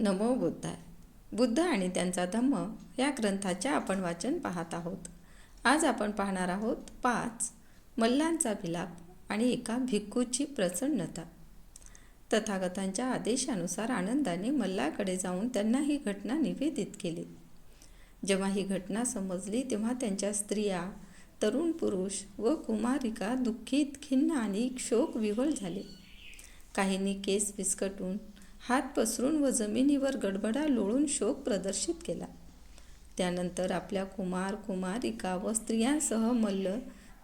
नमो बुद्धाय. बुद्ध आणि त्यांचा धम्म या ग्रंथाचे आपण वाचन पाहत आहोत. आज आपण पाहणार आहोत पाच मल्लांचा विलाप आणि एका भिक्खूची प्रसन्नता. तथागतांच्या आदेशानुसार आनंदाने मल्लाकडे जाऊन त्यांना ही घटना निवेदित केली. जेव्हा ही घटना समजली तेव्हा त्यांच्या स्त्रिया तरुण पुरुष व कुमारिका दुःखित खिन्न आणि शोकविव्हळ झाले. काहींनी केस विस्कटून हात पसरून व जमिनीवर गडबडा लोळून शोक प्रदर्शित केला. त्यानंतर आपल्या कुमार कुमारिका व स्त्रियांसह मल्ल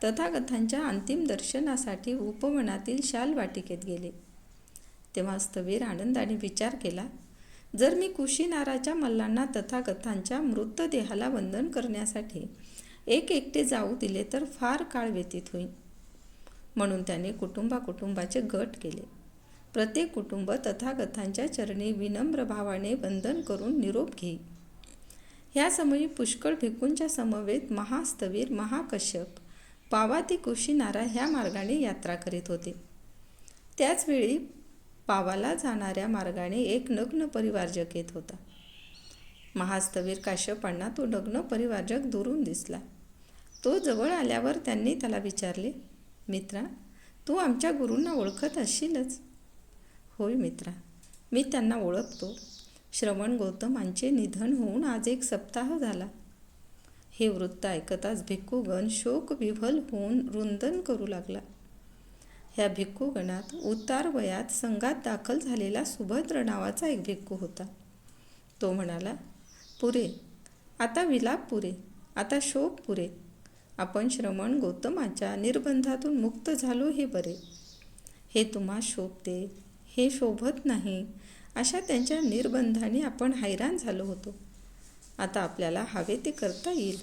तथागतांच्या अंतिम दर्शनासाठी उपवनातील शाल वाटिकेत गेले. तेव्हा स्थवीर आनंदाने विचार केला जर मी कुशीनाराच्या मल्लांना तथागतांच्या मृतदेहाला वंदन करण्यासाठी एक एकटे जाऊ दिले तर फार काळ व्यतीत होईल. म्हणून त्याने कुटुंबा कुटुंबाचे गट केले. प्रत्येक कुटुंब तथागतांच्या चरणी विनम्र भावाने वंदन करून निरोप घेई ह्या समयी पुष्कळ भिकूंच्या समवेत महास्तवीर महाकश्यप पावाती कुशीनारा ह्या मार्गाने यात्रा करीत होते. त्याचवेळी पावाला जाणाऱ्या मार्गाने एक नग्न परिवारजक येत होता. महास्तवीर काश्यपांना तो नग्न परिवारजक दुरून दिसला. तो जवळ आल्यावर त्यांनी त्याला विचारले मित्रा तू आमच्या गुरूंना ओळखत असशीलच. होय मित्रा. मी त्यांना ओळखतो. श्रवण गौतमांचे निधन होऊन आज एक सप्ताह झाला. हे वृत्त ऐकताच भिक्खूगण शोकविव्हल होऊन रुंदन करू लागला. ह्या भिक्खूगणात उतार वयात संघात दाखल झालेला सुभद्र नावाचा एक भिक्खू होता. तो म्हणाला पुरे आता विलाप पुरे आता शोक पुरे. आपण श्रमण गौतमाच्या निर्बंधातून मुक्त झालो हे बरे. हे तुम्हा शोभते हे शोभत नाही. अशा त्यांच्या निर्बंधाने आपण हैराण झालो होतो. आता आपल्याला हवे ते करता येईल.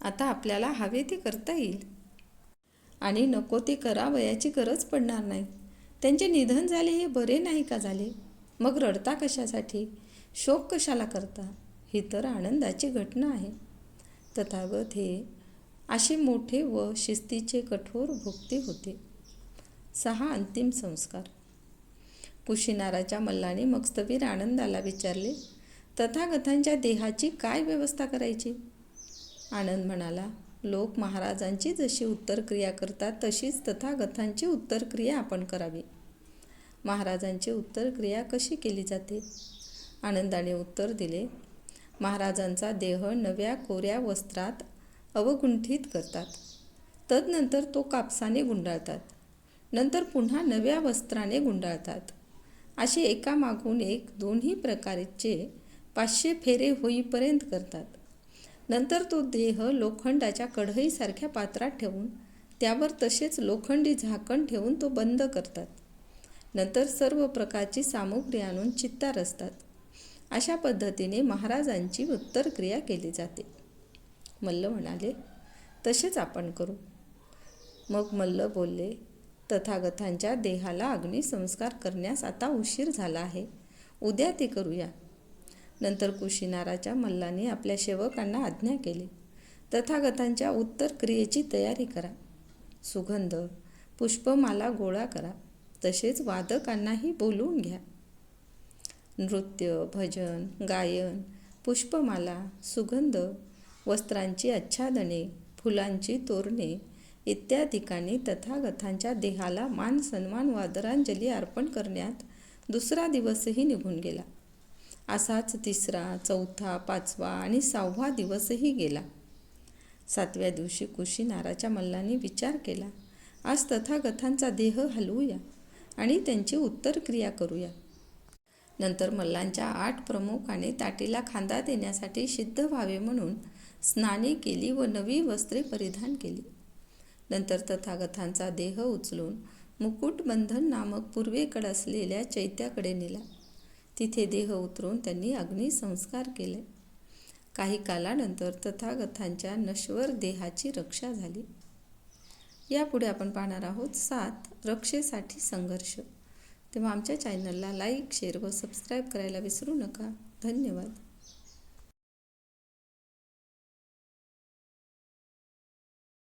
आता आपल्याला हवे ते करता येईल. आणि नको ते करावयाची गरज पडणार नाही. त्यांचे निधन झाले हे बरे नाही का झाले? मग रडता कशासाठी? शोक कशाला करता? ही तर आनंदाची घटना आहे. तथागत हे असे मोठे व शिस्तीचे कठोर भोगते होते. सहा अंतिम संस्कार. कुशीनाराच्या मल्लाने मग स्थवीर आनंदाला विचारले तथागतांच्या देहाची काय व्यवस्था करायची? आनंद म्हणाला लोक महाराजांची जशी उत्तरक्रिया करतात तशीच तथागतांची उत्तरक्रिया आपण करावी. महाराजांची उत्तरक्रिया कशी केली जाते? आनंदाने उत्तर दिले महाराजांचा देह नव्या कोऱ्या वस्त्रात अवगुंठित करतात. तदनंतर तो कापसाने गुंडाळतात. नंतर पुन्हा नव्या वस्त्राने गुंडाळतात. असे एकामागून एक दोन्ही प्रकारचे पाचशे फेरे होईपर्यंत करतात. नंतर तो देह लोखंडाच्या कढईसारख्या पात्रात ठेवून त्यावर तसेच लोखंडी झाकण ठेवून तो बंद करतात. नंतर सर्व प्रकारची सामुग्री आणून चित्तार असतात. अशा पद्धतीने महाराजांची उत्तरक्रिया केली जाते. मल्ल म्हणाले तसेच आपण करू. मग मल्ल बोलले तथागतांच्या देहाला अग्निसंस्कार करण्यास आता उशीर झाला आहे. उद्या ते करूया. नंतर कुशीनाराच्या मल्लाने आपल्या सेवकांना आज्ञा केली. तथागतांच्या उत्तर क्रियेची तयारी करा. सुगंध पुष्पमाला गोळा करा. तसेच वादकांनाही बोलवून घ्या. नृत्य भजन गायन पुष्पमाला सुगंध वस्त्रांची आच्छादने फुलांची तोरणे इत्यादिकांनी तथागतांच्या देहाला मान सन्मान वादरांजली अर्पण करण्यात दुसरा दिवसही निघून गेला. असाच तिसरा चौथा पाचवा आणि सहावा दिवसही गेला. सातव्या दिवशी कुशीनाराच्या मल्लांनी विचार केला आज तथागतांचा देह हलवूया आणि त्यांची उत्तर क्रिया करूया. नंतर मल्लांच्या आठ प्रमुखाने ताटीला खांदा देण्यासाठी सिद्ध व्हावे म्हणून स्नाने केली व नवी वस्त्रे परिधान केली. नंतर तथागतांचा देह उचलून मुकुटबंधन नामक पूर्वेकडे असलेल्या चैत्याकडे नेला. तिथे देह उतरून त्यांनी अग्निसंस्कार केले. काही कालानंतर तथागतांच्या नश्वर देहाची रक्षा झाली. यापुढे आपण पाहणार आहोत सात रक्षेसाठी संघर्ष. तेव्हा आमच्या चॅनलला लाईक शेअर व सबस्क्राईब करायला विसरू नका. धन्यवाद.